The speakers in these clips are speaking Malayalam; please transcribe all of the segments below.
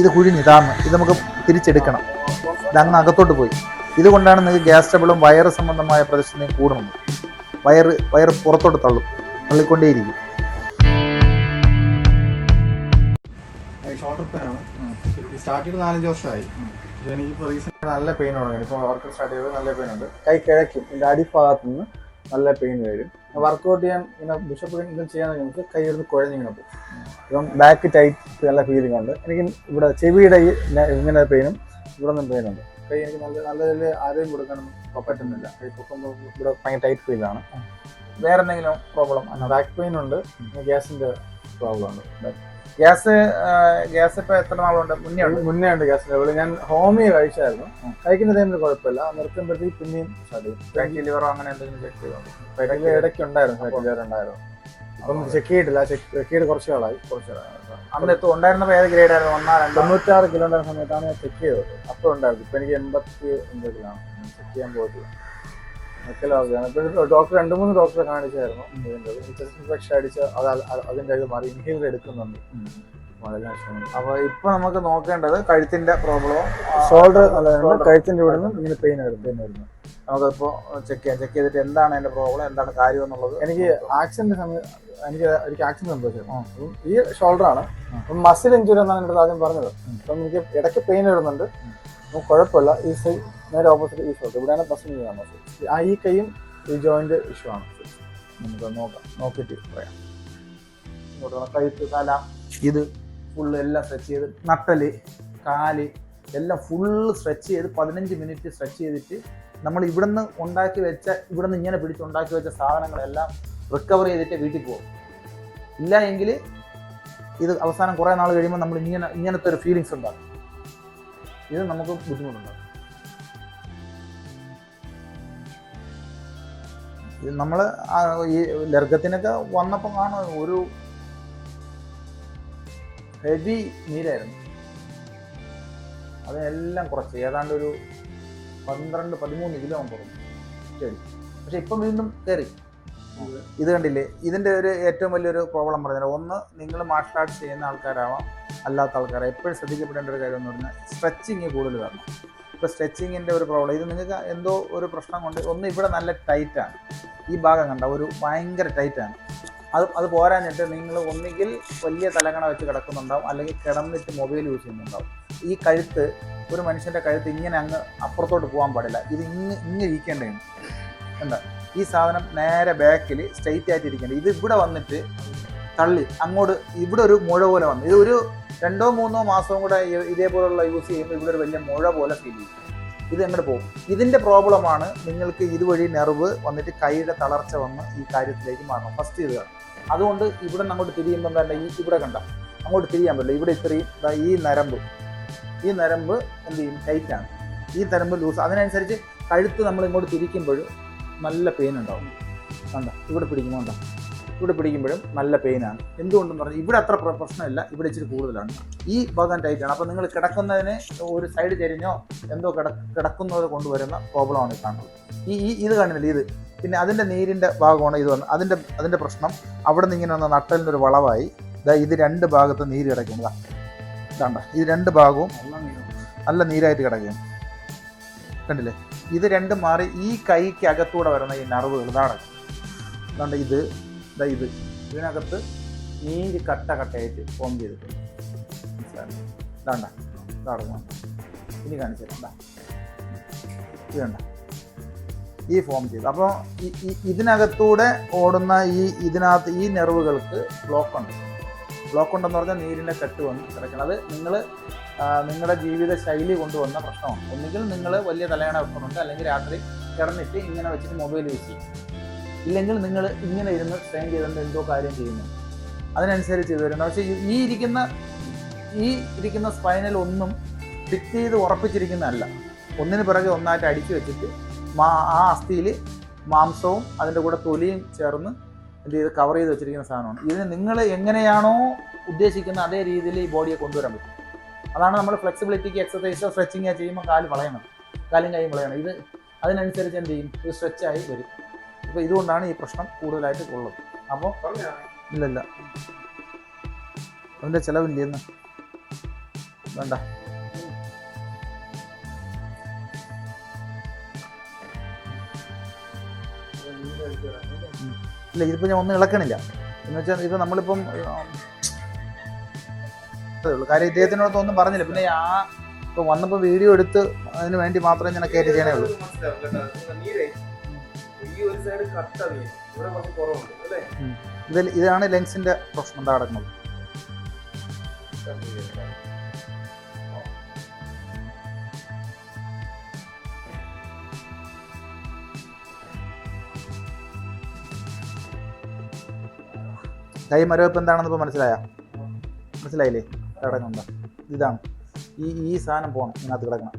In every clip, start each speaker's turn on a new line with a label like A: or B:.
A: ഇത് കുഴിഞ്ഞ് ഇതാന്ന് ഇത് നമുക്ക് തിരിച്ചെടുക്കണം. ഇത് അങ്ങ് അകത്തോട്ട് പോയി. ഇതുകൊണ്ടാണ് നിങ്ങൾക്ക് ഗ്യാസ് ട്രബിളും വയറ് സംബന്ധമായ പ്രദർശനം കൂടുന്നത് വയറ് വയറ് പുറത്തോട്ട് തള്ളും. തള്ളിക്കൊണ്ടേയിരിക്കും.
B: സ്റ്റാർട്ട് ചെയ്ത് നാലഞ്ച് വർഷമായി. എനിക്കിപ്പോൾ നല്ല പെയിൻ തുടങ്ങി ഇപ്പോൾ വർക്ക് സ്റ്റാർട്ട് ചെയ്തത് നല്ല പെയിൻ ഉണ്ട്. കൈ കിഴക്കും. ഇതിന്റെ അടിഭാഗത്ത് നിന്ന് നല്ല പെയിൻ വരും. വർക്കൗട്ട് ചെയ്യാൻ ഇങ്ങനെ ബിഷപ്പ് ഇതും ചെയ്യാൻ നമുക്ക് കൈ എടുത്ത് കുഴഞ്ഞിങ്ങനെ പോകും. ഇപ്പം ബാക്ക് ടൈറ്റ് നല്ല ഫീലിംഗ് ഉണ്ട്. എനിക്ക് ഇവിടെ ചെവിയുടെ ഈ ഇങ്ങനെ പെയിനും ഇവിടെ നിന്നും പെയിനുണ്ട് കൈ എനിക്ക് നല്ല നല്ല രീതിയിൽ ആരെയും കൊടുക്കാനൊന്നും പറ്റുന്നില്ല. കൈ പൊക്കുമ്പോൾ ഇവിടെ ഭയങ്കര ടൈറ്റ് ഫീലാണ് വേറെ എന്തെങ്കിലും പ്രോബ്ലം ബാക്ക് പെയിൻ ഉണ്ട്. ഗ്യാസിന്റെ പ്രോബ്ലം ഉണ്ട്.
A: ഗ്യാസ് ഗ്യാസ് ഇപ്പൊ എത്ര നാളുണ്ട്? മുന്നേ ഉണ്ട്.
B: മുന്നേ ഉണ്ട് ഗ്യാസ് ലെവൽ ഞാൻ ഹോമിയോ കഴിച്ചായിരുന്നു. കഴിക്കുന്ന ടൈമിൽ കുഴപ്പമില്ല. നിർത്തുമ്പോഴത്തേക്ക് പിന്നെയും സ്റ്റാർട്ട് ചെയ്യും
A: ലിവറോ അങ്ങനെ എന്തെങ്കിലും ചെക്ക് ചെയ്തോ?
B: ഇടയ്ക്ക് ഉണ്ടായിരുന്നു. ലിവർ ഉണ്ടായിരുന്നു. അപ്പം ചെക്ക് ചെയ്തിട്ടില്ല. ചെക്ക് ചെയ്ത് കുറച്ച് നാളായി. കുറച്ച്
A: അന്ന് എത്തും ഉണ്ടായിരുന്നപ്പോ ഏത് ഗ്രേഡ് ആയിരുന്നു ഒന്നാ രണ്ടോ?
B: തൊണ്ണൂറ്റാറ് കിലോ ഉണ്ടായിരുന്ന സമയത്താണ് ഞാൻ ചെക്ക് ചെയ്തത്. അപ്പോൾ ഉണ്ടായിരുന്നു. ഇപ്പം എനിക്ക് എൺപത്തി ഒമ്പത് കിലോ ചെക്ക് ചെയ്യാൻ പോയിട്ടില്ല. ഡോക്ടർ രണ്ട് മൂന്ന് ഡോക്ടറെ കാണിച്ചായിരുന്നു. ഇതിന്റെ ചെസ്റ്റ് ഇൻഫെക്ഷൻ അടിച്ച് അത് അതിന്റെ ഇത് മാറി. ഇൻഹേലർ എടുക്കുന്നുണ്ട്. അപ്പോൾ
A: ഇപ്പൊ നമുക്ക് നോക്കേണ്ടത് കഴുത്തിന്റെ പ്രോബ്ലം
B: ഷോൾഡർ കഴുത്തിന്റെ ഇവിടെ നിന്ന് ഇങ്ങനെ പെയിൻ ആയിരുന്നു. പെയിൻ വരുന്നു
A: നമുക്കിപ്പോ ചെക്ക് ചെയ്യാം. ചെക്ക് ചെയ്തിട്ട് എന്താണ് അതിന്റെ പ്രോബ്ലം എന്താണ് കാര്യം എന്നുള്ളത്.
B: എനിക്ക് ആക്സിഡന്റ് സമയം എനിക്ക് എനിക്ക് ആക്സിഡന്റ് സംഭവിച്ചു ഈ ഷോൾഡറാണ് മസിൽ ഇഞ്ചുറി എന്നാണ് എന്റെ ആദ്യം പറഞ്ഞത്. അപ്പം എനിക്ക് ഇടയ്ക്ക് പെയിൻ വരുന്നുണ്ട്. അപ്പം കുഴപ്പമില്ല. ഈ സൈ നേരെ ഓപ്പോസിറ്റ് ഈ ഷോൾഡർ ഇവിടെയാണ് മസിൽ ഇഞ്ചുറി മസിൽ ആ ഈ കൈയും ഈ ജോയിന്റ് ഇഷ്യൂ ആണ്.
A: നമുക്ക് നോക്കാം. നോക്കിയിട്ട് പറയാം. കൈത്ത്. തല ഇത് ഫുള്ള് എല്ലാം സ്ട്രെച്ച് ചെയ്ത് നട്ടൽ കാൽ എല്ലാം ഫുള്ള് സ്ട്രെച്ച് ചെയ്ത് പതിനഞ്ച് മിനിറ്റ് സ്ട്രെച്ച് ചെയ്തിട്ട് നമ്മൾ ഇവിടുന്ന് ഉണ്ടാക്കി വെച്ച ഇവിടുന്ന് ഇങ്ങനെ പിടിച്ച് ഉണ്ടാക്കി വെച്ച സാധനങ്ങളെല്ലാം റിക്കവർ ചെയ്തിട്ട് വീട്ടിൽ പോകും. ഇല്ല എങ്കിൽ ഇത് അവസാനം കുറേ നാൾ കഴിയുമ്പോൾ നമ്മൾ ഇങ്ങനെ ഇങ്ങനത്തെ ഒരു ഫീലിങ്സ് ഉണ്ടാകും. ഇത് നമുക്ക് ബുദ്ധിമുട്ടുണ്ടാകും. ഇത് നമ്മൾ ഈ ലർഗത്തിനൊക്കെ വന്നപ്പോൾ കാണും ഒരു ഹെവി നീരായിരുന്നു. അതെല്ലാം കുറച്ച് ഏതാണ്ട് ഒരു പന്ത്രണ്ട് പതിമൂന്ന് കിലോ കുറഞ്ഞു ശരി. പക്ഷെ ഇപ്പം വീണ്ടും കയറി. ഇത് കണ്ടില്ലേ? ഇതിന്റെ ഒരു ഏറ്റവും വലിയൊരു പ്രോബ്ലം പറഞ്ഞാൽ ഒന്ന് നിങ്ങൾ മാർഷൽ ആർട്സ് ചെയ്യുന്ന ആൾക്കാരാവാം അല്ലാത്ത ആൾക്കാരാണ് എപ്പോഴും ശ്രദ്ധിക്കപ്പെടേണ്ട ഒരു കാര്യം എന്ന് പറഞ്ഞാൽ സ്ട്രെച്ചിങ് കൂടുതൽ വരണം ഇപ്പോൾ സ്ട്രെച്ചിങ്ങിന്റെ ഒരു പ്രോബ്ലം ഇത് നിങ്ങൾക്ക് എന്തോ ഒരു പ്രശ്നം കൊണ്ട് ഒന്ന് ഇവിടെ നല്ല ടൈറ്റാണ് ഈ ഭാഗം കണ്ട ഒരു ഭയങ്കര ടൈറ്റാണ് അത് അത് പോരാഞ്ഞിട്ട് നിങ്ങൾ ഒന്നുകിൽ വലിയ തലങ്ങണ വെച്ച് കിടക്കുന്നുണ്ടാവും അല്ലെങ്കിൽ കിടന്നിട്ട് മൊബൈൽ യൂസ് ചെയ്യുന്നുണ്ടാവും. ഈ കഴുത്ത് ഒരു മനുഷ്യന്റെ കഴുത്ത് ഇങ്ങനെ അങ്ങ് അപ്പുറത്തോട്ട് പോകാൻ പാടില്ല. ഇത് ഇങ്ങ് ഇങ്ങനെ ഇരിക്കേണ്ടതാണ്. എന്താ? ഈ സാധനം നേരെ ബാക്കിൽ സ്ട്രെയിറ്റ് ആയിട്ട് ഇരിക്കേണ്ടത് ഇത് ഇവിടെ വന്നിട്ട് തള്ളി അങ്ങോട്ട് ഇവിടെ ഒരു മുഴ പോലെ വന്നു. ഇത് ഒരു രണ്ടോ മൂന്നോ മാസവും കൂടെ ഇതേപോലുള്ള യൂസ് ചെയ്യുമ്പോൾ ഇവിടെ ഒരു വലിയ മുഴ പോലെ ഫീൽ ചെയ്യും. ഇത് എങ്ങോട്ട് പോകും? ഇതിന്റെ പ്രോബ്ലമാണ് നിങ്ങൾക്ക് ഇതുവഴി നെർവ് വന്നിട്ട് കൈയുടെ തളർച്ച വന്ന് ഈ കാര്യത്തിലേക്ക് മാറണം. ഫസ്റ്റ് ഇത് അതുകൊണ്ട് ഇവിടെ നിന്ന് അങ്ങോട്ട് തിരിയുമ്പം തന്നെ ഈ ഇവിടെ കണ്ട അങ്ങോട്ട് തിരിയാൻ പറ്റില്ല. ഇവിടെ ഇത്രയും ഈ നരമ്പ്. ഈ നരമ്പ് എന്ത് ചെയ്യും? ടൈറ്റാണ് ഈ നരമ്പ് ലൂസ് അതിനനുസരിച്ച് കഴുത്ത് നമ്മൾ ഇങ്ങോട്ട് തിരിക്കുമ്പോൾ നല്ല പെയിൻ ഉണ്ടാവും. കണ്ടോ? ഇവിടെ പിടിക്കുമ്പോൾ കണ്ടോ? ഇവിടെ പിടിക്കുമ്പോഴും നല്ല പെയിനാണ് എന്തുകൊണ്ടെന്ന് പറഞ്ഞാൽ ഇവിടെ അത്ര പ്രശ്നമില്ല. ഇവിടെ ഇച്ചിരി കൂടുതലാണ്. ഈ ഭാഗം ടൈറ്റാണ് അപ്പോൾ നിങ്ങൾ കിടക്കുന്നതിന് ഒരു സൈഡ് ചരിഞ്ഞോ എന്തോ കിട കിടക്കുന്നത് കൊണ്ടുവരുന്ന പ്രോബ്ലമാണ് കാണുന്നത്. ഈ ഈ ഇത് കാണുന്നില്ല ഇത്. പിന്നെ അതിന്റെ നീരിന്റെ ഭാഗമാണ് ഇത് വന്നത് അതിന്റെ അതിന്റെ പ്രശ്നം. അവിടെ നിന്ന് ഇങ്ങനെ വന്ന ഒരു വളവായി. ഇതാ രണ്ട് ഭാഗത്ത് നീര് കിടക്കുന്നതാ ഇതാണ്ട ഇത് രണ്ട് ഭാഗവും നല്ല നീരായിട്ട് കിടക്കുകയാണ്. കണ്ടില്ലേ? ഇത് രണ്ടും മാറി ഈ കൈക്ക് അകത്തൂടെ വരുന്ന ഈ നർവുകൾ ഇതാണ്. അതുകൊണ്ട് ഇത്. ഇതാ ഇത്. ഇതിനകത്ത് നീര് കട്ട കട്ടയായിട്ട് ഫോം ചെയ്തിട്ടുണ്ട്. ഇതാണ്ട. ഇതാണ് ഇനി കാണിച്ചിട്ടുണ്ട് ഇതാ. കണ്ട ഈ ഫോം ചെയ്തു. അപ്പോൾ ഇതിനകത്തൂടെ ഓടുന്ന ഈ ഇതിനകത്ത് ഈ നെർവുകൾക്ക് ബ്ലോക്ക് ഉണ്ട്. ബ്ലോക്ക് ഉണ്ടെന്ന് പറഞ്ഞാൽ നീരിന്റെ കെട്ട് വന്ന് കിടക്കണം. അത് നിങ്ങൾ നിങ്ങളുടെ ജീവിത ശൈലി കൊണ്ടുവന്ന പ്രശ്നമാണ്. ഒന്നുകിൽ നിങ്ങൾ വലിയ തലയണ വെക്കുന്നുണ്ട് അല്ലെങ്കിൽ രാത്രി കിടന്നിട്ട് ഇങ്ങനെ വെച്ചിട്ട് മൊബൈൽ യൂസ് ചെയ്യും. ഇല്ലെങ്കിൽ നിങ്ങൾ ഇങ്ങനെ ഇരുന്ന് സ്ട്രെയിൻ ചെയ്തുകൊണ്ട് എന്തോ കാര്യം ചെയ്യുന്നു. അതിനനുസരിച്ച് ഇത് വരുന്നത് പക്ഷേ ഈ- ഇരിക്കുന്ന ഈ ഇരിക്കുന്ന സ്പൈനൽ ഒന്നും ഫിറ്റ് ചെയ്ത് ഉറപ്പിച്ചിരിക്കുന്നതല്ല. ഒന്നിന് പിറകെ ഒന്നായിട്ട് അടിച്ചു വെച്ചിട്ട് മാ ആ അസ്ഥിയിൽ മാംസവും അതിന്റെ കൂടെ തൊലിയും ചേർന്ന് എന്ത് ചെയ്ത് കവർ ചെയ്ത് വെച്ചിരിക്കുന്ന സാധനമാണ്. ഇതിന് നിങ്ങൾ എങ്ങനെയാണോ ഉദ്ദേശിക്കുന്ന അതേ രീതിയിൽ ഈ ബോഡിയെ കൊണ്ടുവരാൻ പറ്റും. അതാണ് നമ്മൾ ഫ്ലെക്സിബിലിറ്റിക്ക് എക്സസൈസോ സ്ട്രെച്ചിങ്ങോ ചെയ്യുമ്പോൾ കാൽ വളയണം. കാലും കൈയും വളയണം. ഇത് അതിനനുസരിച്ച് എന്ത് ചെയ്യും? ഇത് സ്ട്രെച്ചായി വരും. അപ്പോൾ ഇതുകൊണ്ടാണ് ഈ പ്രശ്നം കൂടുതലായിട്ട് ഉള്ളത്. അപ്പോൾ ഇല്ലല്ല അതിന്റെ ചിലവില്ലെന്ന് വേണ്ട. ഇല്ല ഇതിപ്പോ ഞാൻ ഒന്നും ഇളക്കണില്ല. എന്ന് വെച്ചാൽ ഇത് നമ്മളിപ്പം അതേ ഉള്ളൂ. കാര്യം ഇദ്ദേഹത്തിനോടൊത്ത് ഒന്നും പറഞ്ഞില്ല. പിന്നെ ആ ഇപ്പൊ വന്നപ്പോൾ വീഡിയോ എടുത്ത് അതിന് വേണ്ടി മാത്രമേ ഞാൻ കയറ്റി ചെയ്യണേ ഉള്ളൂ. ഇതിൽ ഇതാണ് ലെൻസിന്റെ പ്രശ്നം എന്താ കിടക്കുന്നത് കൈ മരവിപ്പ് എന്താണെന്ന് ഇപ്പോൾ മനസ്സിലായ? മനസ്സിലായില്ലേ? കിടക്കുന്നുണ്ടോ? ഇതാണ്. ഈ ഈ സാധനം പോകണം ഇതിനകത്ത് കിടക്കണം.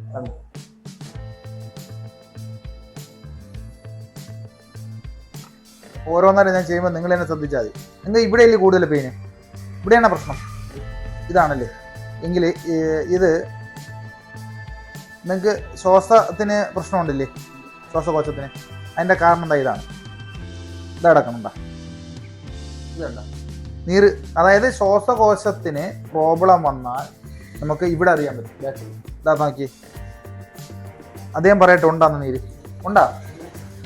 A: ഓരോന്നാലും ഞാൻ ചെയ്യുമ്പോൾ നിങ്ങൾ എന്നെ ശ്രദ്ധിച്ചാൽ മതി. നിങ്ങൾ ഇവിടെയല്ലേ കൂടുതൽ പെയിന് ഇവിടെയാണ് പ്രശ്നം. ഇതാണല്ലേ? എങ്കിൽ ഇത് നിങ്ങൾക്ക് ശ്വാസത്തിന് പ്രശ്നമുണ്ടല്ലേ? ശ്വാസകോശത്തിന്. അതിന്റെ കാരണം എന്താ ഇതാണ്? ഇതടക്കണുണ്ടോ ഇതുണ്ടോ നീര് അതായത് ശ്വാസകോശത്തിന് പ്രോബ്ലം വന്നാൽ നമുക്ക് ഇവിടെ അറിയാൻ പറ്റും. ബാക്കിൽ. ഇതാ നോക്കി. അദ്ദേഹം പറയട്ടെ ഉണ്ടാന്ന് നീര്? ഉണ്ടാ?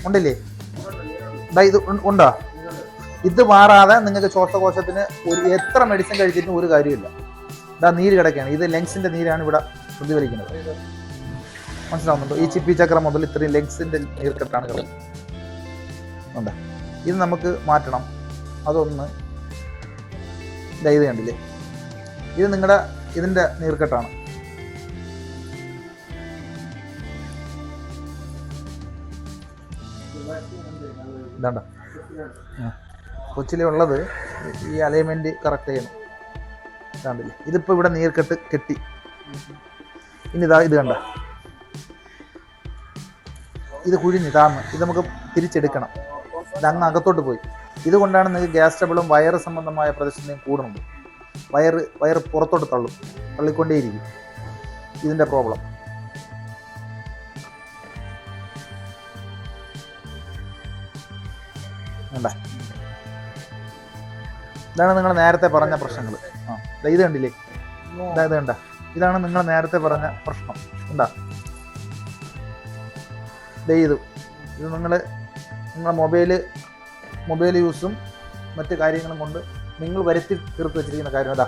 A: ഉണ്ടില്ലേ? ഇത് ഉണ്ടാ? ഇത് മാറാതെ നിങ്ങൾക്ക് ശ്വാസകോശത്തിന് ഒരു എത്ര മെഡിസിൻ കഴിച്ചിട്ടും ഒരു കാര്യമില്ല ഇതാ നീര് കിടക്കുകയാണ്. ഇത് ലങ്സിന്റെ നീരാണ് ഇവിടെ പ്രതിഫലിക്കുന്നത്. മനസ്സിലാവുന്നുണ്ടോ? ഈ ചിപ്പി ചക്രം മുതൽ ഇത്രയും ലങ്സിന്റെ നീർക്കെട്ടാണ് കിടക്കുന്നത്. ഇത് നമുക്ക് മാറ്റണം. അതൊന്ന് ഇത് കണ്ടില്ലേ? ഇത് നിങ്ങളുടെ ഇതിന്റെ നീർക്കെട്ടാണ്. ഇതാണ്ട. കൊച്ചിലെ ഉള്ളത് ഈ അലൈൻമെന്റ് കറക്റ്റ് ചെയ്യണം. കണ്ടില്ലേ ഇതിപ്പോൾ ഇവിടെ നീർക്കെട്ട് കെട്ടി. ഇനി ഇതാ ഇത് കണ്ട. ഇത് കുഴിഞ്ഞ് താന്ന് ഇത് നമുക്ക് തിരിച്ചെടുക്കണം. ഇത് അങ്ങ് അകത്തോട്ട് പോയി. ഇതുകൊണ്ടാണ് നിങ്ങൾക്ക് ഗ്യാസ് ട്രബിളും വയറ് സംബന്ധമായ പ്രതിസന്ധിയും കൂടുന്നത്. വയറ് വയറ് പുറത്തോട്ട് തള്ളും തള്ളിക്കൊണ്ടേയിരിക്കും. ഇതിന്റെ പ്രോബ്ലം. വേണ്ട ഇതാണ് നിങ്ങൾ നേരത്തെ പറഞ്ഞ പ്രശ്നങ്ങൾ. ആ ഇത് കണ്ടില്ലേ? ഇതായത് കണ്ട? ഇതാണ് നിങ്ങൾ നേരത്തെ പറഞ്ഞ പ്രശ്നം. ഉണ്ടാ ഇത്. ഇത് നിങ്ങൾ നിങ്ങളുടെ മൊബൈൽ മൊബൈൽ യൂസും മറ്റു കാര്യങ്ങളും കൊണ്ട് നിങ്ങൾ വരുത്തി തീർത്ത് വെച്ചിരിക്കുന്ന കാര്യം അതാ.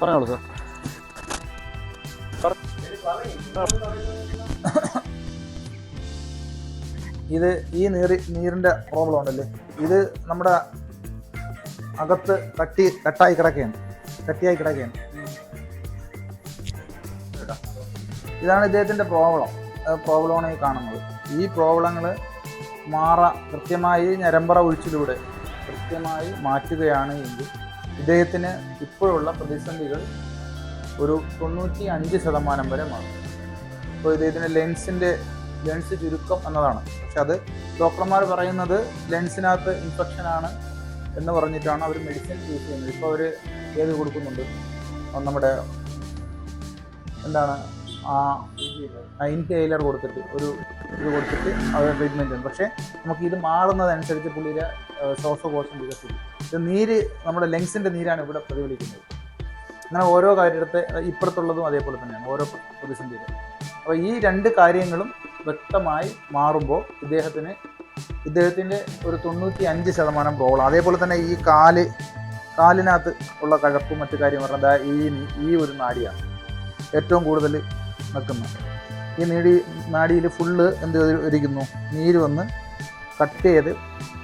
C: പറഞ്ഞോളൂ സാർ.
A: ഇത് ഈ നീര് നീരിന്റെ പ്രോബ്ലം ഉണ്ടല്ലേ? ഇത് നമ്മുടെ അകത്ത് കട്ടി കട്ടായി കിടക്കുകയാണ്. കട്ടിയായി കിടക്കുകയാണ്. ഇതാണ് ഇദ്ദേഹത്തിന്റെ പ്രോബ്ലം പ്രോബ്ലമാണ് ഈ കാണുന്നത്. ഈ പ്രോബ്ലങ്ങൾ മാറാ കൃത്യമായി ഞരമ്പറ ഒഴിച്ചിലൂടെ കൃത്യമായി മാറ്റുകയാണ് എങ്കിൽ ഇദ്ദേഹത്തിന് ഇപ്പോഴുള്ള പ്രതിസന്ധികൾ ഒരു തൊണ്ണൂറ്റി അഞ്ച് ശതമാനം വരെ മാറും. ഇപ്പോൾ ഇദ്ദേഹത്തിന് ലെൻസിന്റെ ലെൻസ് ചുരുക്കം എന്നതാണ്. പക്ഷെ അത് ഡോക്ടർമാർ പറയുന്നത് ലെൻസിനകത്ത് ഇൻഫെക്ഷൻ ആണ് എന്ന് പറഞ്ഞിട്ടാണ് അവർ മെഡിസിൻ യൂസ് ചെയ്യുന്നത്. ഇപ്പോൾ അവർ ഏത് കൊടുക്കുന്നുണ്ട്? നമ്മുടെ എന്താണ് ആ ടൈലർ കൊടുത്തിട്ട് ഒരു ഇത് കൊടുത്തിട്ട് അവർ ട്രീറ്റ്മെന്റ് ഉണ്ട് പക്ഷേ നമുക്ക് ഇത് മാറുന്നതനുസരിച്ച് പുള്ളിയുടെ ശ്വാസകോശം വികസിക്കും ഇത് നീര് നമ്മുടെ ലെങ്സിന്റെ നീരാണ് ഇവിടെ പ്രതിഫലിക്കുന്നത്. അങ്ങനെ ഓരോ കാര്യത്തെ ഇപ്പുറത്തുള്ളതും അതേപോലെ തന്നെയാണ് ഓരോ പ്രതിസന്ധിയിലും. അപ്പോൾ ഈ രണ്ട് കാര്യങ്ങളും വ്യക്തമായി മാറുമ്പോൾ ഇദ്ദേഹത്തിന് ഇദ്ദേഹത്തിന്റെ ഒരു തൊണ്ണൂറ്റി അഞ്ച് ശതമാനം പ്രോബ്ലം അതേപോലെ തന്നെ ഈ കാൽ കാലിനകത്ത് ഉള്ള കഴപ്പും മറ്റു കാര്യം പറഞ്ഞാൽ ഈ ഈ ഒരു നാടിയാണ് ഏറ്റവും കൂടുതൽ നിൽക്കുന്നത് ഈ നീടി നാടിയിൽ ഫുള്ള് എന്ത് ഇരിക്കുന്നു? നീര് വന്ന് കട്ട് ചെയ്ത്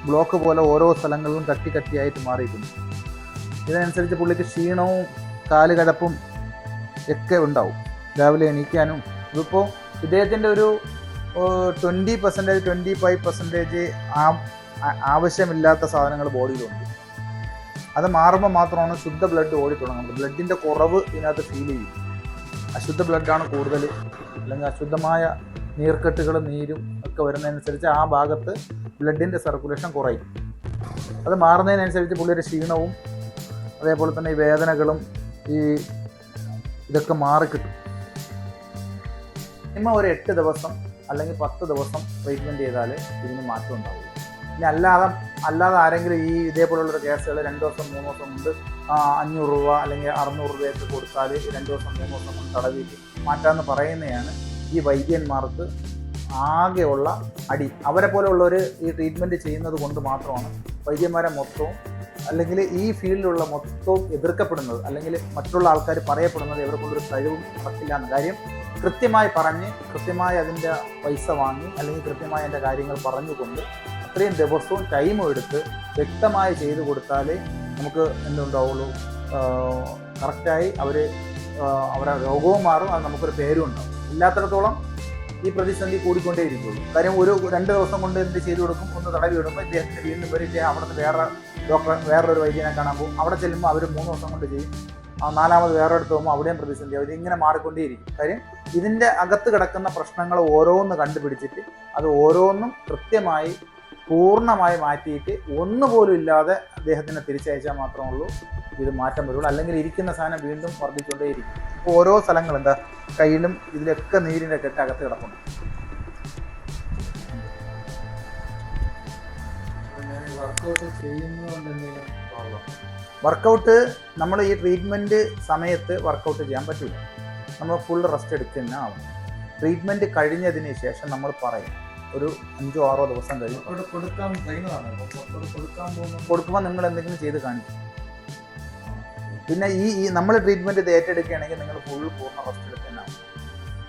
A: ബ്ലോക്ക് പോലെ ഓരോ സ്ഥലങ്ങളിലും കട്ടി കട്ടിയായിട്ട് മാറിയിരിക്കുന്നു ഇതിനനുസരിച്ച് പുള്ളിക്ക് ക്ഷീണവും കാലുകടപ്പും ഒക്കെ ഉണ്ടാവും. രാവിലെ എണീക്കാനും. ഇതിപ്പോൾ ഇദ്ദേഹത്തിന്റെ ഒരു twenty percentage twenty five percentage ആ ആവശ്യമില്ലാത്ത സാധനങ്ങൾ ബോഡിയിലുണ്ട്. അത് മാറുമ്പോൾ മാത്രമാണ് ശുദ്ധ ബ്ലഡ് ഓടി തുടങ്ങുന്നത്. ബ്ലഡിന്റെ കുറവ് ഇതിനകത്ത് ഫീൽ ചെയ്യും. അശുദ്ധ ബ്ലഡാണ് കൂടുതൽ അല്ലെങ്കിൽ അശുദ്ധമായ നീർക്കെട്ടുകളും നീരും ഒക്കെ വരുന്നതനുസരിച്ച് ആ ഭാഗത്ത് ബ്ലഡിന്റെ സർക്കുലേഷൻ കുറയും. അത് മാറുന്നതിനനുസരിച്ച് പുള്ളിയുടെ ക്ഷീണവും അതേപോലെ തന്നെ ഈ വേദനകളും ഈ ഇതൊക്കെ മാറിക്കിട്ടും. മിനിമം ഒരു എട്ട് ദിവസം അല്ലെങ്കിൽ പത്ത് ദിവസം ട്രീറ്റ്മെന്റ് ചെയ്താൽ ഇതിന് മാറ്റം ഉണ്ടാവും ഇനി അല്ലാതെ അല്ലാതെ ആരെങ്കിലും ഈ ഇതേപോലുള്ള കേസുകൾ രണ്ട് ദിവസം മൂന്ന് ദിവസം കൊണ്ട് അഞ്ഞൂറ് രൂപ അല്ലെങ്കിൽ അറുന്നൂറ് രൂപയൊക്കെ കൊടുത്താൽ രണ്ട് ദിവസം മൂന്ന് ദിവസം കൊണ്ട് തടവിൽ മാറ്റാമെന്ന് പറയുന്നതാണ്. ഈ വൈദ്യന്മാർക്ക് ആകെയുള്ള അടി. അവരെ പോലെയുള്ളവർ ഈ ട്രീറ്റ്മെന്റ് ചെയ്യുന്നത് കൊണ്ട് മാത്രമാണ് വൈദ്യന്മാരെ മൊത്തവും അല്ലെങ്കിൽ ഈ ഫീൽഡിലുള്ള മൊത്തവും എതിർക്കപ്പെടുന്നത് അല്ലെങ്കിൽ മറ്റുള്ള ആൾക്കാർ പറയപ്പെടുന്നത് ഇവർക്കുള്ളൊരു കഴിവും നടക്കില്ല എന്ന കാര്യം കൃത്യമായി പറഞ്ഞ് കൃത്യമായി അതിന്റെ പൈസ വാങ്ങി അല്ലെങ്കിൽ കൃത്യമായി അതിന്റെ കാര്യങ്ങൾ പറഞ്ഞുകൊണ്ട് അത്രയും ദിവസവും ടൈമും എടുത്ത് വ്യക്തമായി ചെയ്തു കൊടുത്താലേ നമുക്ക് എന്തുണ്ടാവുള്ളൂ? കറക്റ്റായി അവർ അവരുടെ രോഗവും മാറും അത് നമുക്കൊരു പേരും ഉണ്ടാവും. ഇല്ലാത്തിടത്തോളം ഈ പ്രതിസന്ധി കൂടിക്കൊണ്ടേയിരിക്കുള്ളൂ. കാര്യം ഒരു രണ്ട് ദിവസം കൊണ്ട് എന്ത് ചെയ്തു കൊടുക്കും? ഒന്ന് തടവി വിടുമ്പോൾ ഇദ്ദേഹത്തിന് വീണ്ടും വരും. ഇദ്ദേഹം വേറെ ഡോക്ടറെ വേറൊരു വൈദ്യനെ കാണാൻ പോകും. അവിടെ ചെല്ലുമ്പോൾ അവർ മൂന്ന് ദിവസം കൊണ്ട് ചെയ്യും. നാലാമത് വേറെ അടുത്ത് പോകുമ്പോൾ അവിടെയും പ്രതിസന്ധി അവർ ഇങ്ങനെ മാറിക്കൊണ്ടേയിരിക്കും. കാര്യം ഇതിന്റെ അകത്ത് കിടക്കുന്ന പ്രശ്നങ്ങൾ ഓരോന്ന് കണ്ടുപിടിച്ചിട്ട് അത് ഓരോന്നും കൃത്യമായി പൂർണമായി മാറ്റിയിട്ട് ഒന്നുപോലും ഇല്ലാതെ അദ്ദേഹത്തിനെ തിരിച്ചയച്ചാൽ മാത്രമേ ഉള്ളൂ ഇത് മാറ്റം വരുള്ളൂ. അല്ലെങ്കിൽ ഇരിക്കുന്ന സാധനം വീണ്ടും വർദ്ധിച്ചുകൊണ്ടേയിരിക്കും. ഇപ്പോൾ ഓരോ സ്ഥലങ്ങൾ എന്താ? കയ്യിലും ഇതിലൊക്കെ നീരിന്റെ കെട്ടകത്ത് കിടക്കുന്നു കിടപ്പുണ്ട്.
B: വർക്കൗട്ട്
A: നമ്മൾ ഈ ട്രീറ്റ്മെന്റ് സമയത്ത് വർക്കൗട്ട് ചെയ്യാൻ പറ്റില്ല. നമ്മൾ ഫുൾ റെസ്റ്റ് എടുക്കുന്ന ആവും ട്രീറ്റ്മെന്റ് കഴിഞ്ഞതിന് ശേഷം നമ്മൾ പറയും. ഒരു അഞ്ചോ ആറോ ദിവസം
B: കഴിയും കൊടുക്കാൻ കൊടുക്കാൻ
A: കൊടുക്കുമ്പോൾ നിങ്ങൾ എന്തെങ്കിലും ചെയ്ത് കാണിക്കും. പിന്നെ ഈ ഈ നമ്മൾ ട്രീറ്റ്മെന്റ് ഇത് ഏറ്റെടുക്കുകയാണെങ്കിൽ നിങ്ങൾ ഫുൾ പൂർണ റെസ്റ്റ് എടുക്കുന്നതാണ്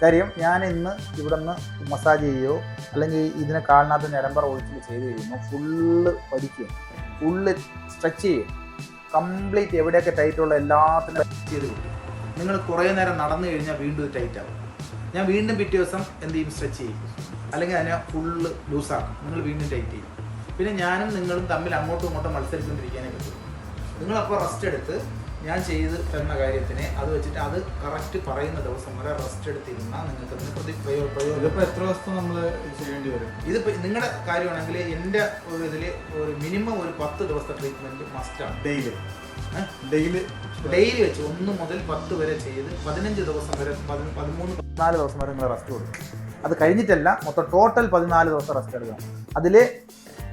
A: കാര്യം ഞാൻ ഇന്ന് ഇവിടെ നിന്ന് മസാജ് ചെയ്യുകയോ അല്ലെങ്കിൽ ഇതിനെ കാലിനകത്ത് ഞരമ്പറ ഒഴിച്ചിട്ട് ചെയ്ത് കഴിയുമ്പോൾ ഫുള്ള് പഠിക്കുക ഫുള്ള് സ്ട്രെച്ച് ചെയ്യും കംപ്ലീറ്റ് എവിടെയൊക്കെ ടൈറ്റുള്ള എല്ലാത്തിനും ചെയ്ത് കൊടുക്കും. നിങ്ങൾ കുറേ നേരം നടന്നു കഴിഞ്ഞാൽ വീണ്ടും ടൈറ്റ് ആവും. ഞാൻ വീണ്ടും പിറ്റേ ദിവസം എന്ത് ചെയ്യും? സ്ട്രെച്ച് ചെയ്യും. അല്ലെങ്കിൽ അതിനെ ഫുള്ള് ലൂസാക്കും നിങ്ങൾ വീണ്ടും ടൈറ്റ് ചെയ്യും. പിന്നെ ഞാനും നിങ്ങളും തമ്മിൽ അങ്ങോട്ടും ഇങ്ങോട്ടും മത്സരിച്ചുകൊണ്ടിരിക്കാനേ പറ്റും. നിങ്ങളപ്പോൾ റെസ്റ്റ് എടുത്ത് ഞാൻ ചെയ്ത് തന്ന കാര്യത്തിനെ അത് വെച്ചിട്ട് അത് കറക്റ്റ് പറയുന്ന ദിവസം വരെ റെസ്റ്റ് എടുത്തിരുന്നാൽ നിങ്ങൾക്ക് അതിന് പ്രതി പ്രയോ പ്രയോജനം
B: ഇതിപ്പോ എത്ര ദിവസം നമ്മൾ ചെയ്യേണ്ടി വരും?
A: ഇതിപ്പോൾ നിങ്ങളുടെ കാര്യമാണെങ്കിൽ എന്റെ ഒരു ഇതിൽ ഒരു മിനിമം ഒരു പത്ത് ദിവസത്തെ ട്രീറ്റ്മെന്റ് മസ്റ്റാണ്
B: ഡെയിലി ഡെയിലി
A: ഡെയിലി വെച്ച് ഒന്ന് മുതൽ പത്ത് വരെ ചെയ്ത് പതിനഞ്ച് ദിവസം വരെ പതി- പതിമൂന്ന് പതിനാല് ദിവസം വരെ നിങ്ങൾ റെസ്റ്റ് കൊടുക്കും. അത് കഴിഞ്ഞിട്ടല്ല മൊത്തം ടോട്ടൽ പതിനാല് ദിവസം റെസ്റ്റ് എടുക്കണം. അതിൽ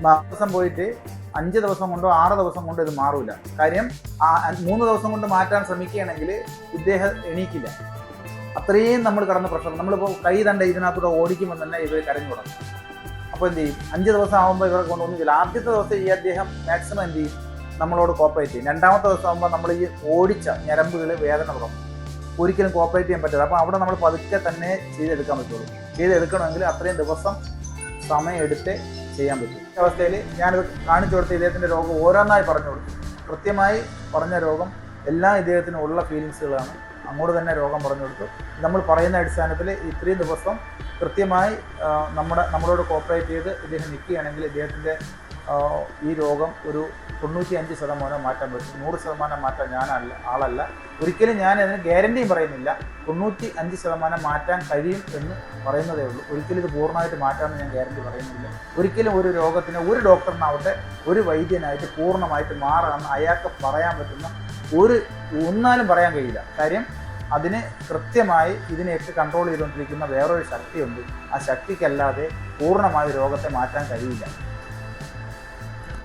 A: ദിവസം പോയിട്ട് അഞ്ച് ദിവസം കൊണ്ടോ ആറ് ദിവസം കൊണ്ടോ ഇത് മാറൂല. കാര്യം ആ മൂന്ന് ദിവസം കൊണ്ട് മാറ്റാൻ ശ്രമിക്കുകയാണെങ്കിൽ ഇദ്ദേഹം എണീക്കില്ല. അത്രയും നമ്മൾ കടന്ന പ്രഷർ നമ്മളിപ്പോൾ കൈ തണ്ട ഇതിനകത്തൂടെ ഓടിക്കുമ്പോൾ തന്നെ ഇവർ കരഞ്ഞു തുടങ്ങും. അപ്പോൾ എന്ത് ചെയ്യും? അഞ്ച് ദിവസം ആകുമ്പോൾ ഇവരെ കൊണ്ടൊന്നും ചെയ്യില്ല ആദ്യത്തെ ദിവസം ഈ അദ്ദേഹം മാക്സിമം എന്ത് ചെയ്യും? നമ്മളോട് കോപ്പറേറ്റ് ചെയ്യും. രണ്ടാമത്തെ ദിവസം ആകുമ്പോൾ നമ്മൾ ഈ ഓടിച്ച ഞരമ്പുകൾ വേദന തുടങ്ങും ഒരിക്കലും കോപ്പറേറ്റ് ചെയ്യാൻ പറ്റില്ല. അപ്പോൾ അവിടെ നമ്മൾ പതുക്കെ തന്നെ ചെയ്തെടുക്കാൻ പറ്റുള്ളൂ. ചെയ്തെടുക്കണമെങ്കിൽ അത്രയും ദിവസം സമയമെടുത്ത് ചെയ്യാൻ പറ്റും. ഈ അവസ്ഥയിൽ ഞാനിത് കാണിച്ചു കൊടുത്ത ഇദ്ദേഹത്തിന്റെ രോഗം ഓരോന്നായി പറഞ്ഞു കൊടുത്തു. കൃത്യമായി പറഞ്ഞ രോഗം എല്ലാ ഇദ്ദേഹത്തിനും ഉള്ള ഫീലിങ്സുകളാണ് അങ്ങോട്ട് തന്നെ രോഗം പറഞ്ഞു കൊടുത്തു. നമ്മൾ പറയുന്ന അടിസ്ഥാനത്തിൽ ഇത്രയും ദിവസം കൃത്യമായി നമ്മുടെ നമ്മളോട് കോപ്പറേറ്റ് ചെയ്ത് ഇദ്ദേഹം നിൽക്കുകയാണെങ്കിൽ ഇദ്ദേഹത്തിന്റെ ഈ രോഗം ഒരു തൊണ്ണൂറ്റി അഞ്ച് ശതമാനം മാറ്റാൻ പറ്റും നൂറ് ശതമാനം മാറ്റാൻ ഞാനല്ല ആളല്ല. ഒരിക്കലും ഞാൻ അതിന് ഗ്യാരണ്ടിയും പറയുന്നില്ല. തൊണ്ണൂറ്റി അഞ്ച് ശതമാനം മാറ്റാൻ കഴിയും എന്ന് പറയുന്നതേ ഉള്ളൂ. ഒരിക്കലും ഇത് പൂർണമായിട്ട് മാറ്റാമെന്ന് ഞാൻ ഗ്യാരണ്ടി പറയുന്നില്ല. ഒരിക്കലും ഒരു രോഗത്തിന് ഒരു ഡോക്ടറിനാവട്ടെ ഒരു വൈദ്യനായിട്ട് പൂർണമായിട്ട് മാറാമെന്ന് അയാൾക്ക് പറയാൻ പറ്റുന്ന ഒരു ഒന്നാലും പറയാൻ കഴിയില്ല. കാര്യം അതിന് കൃത്യമായി ഇതിനെയൊക്കെ കൺട്രോൾ ചെയ്തുകൊണ്ടിരിക്കുന്ന വേറൊരു ശക്തിയുണ്ട്. ആ ശക്തിക്കല്ലാതെ പൂർണമായി രോഗത്തെ മാറ്റാൻ കഴിയില്ല.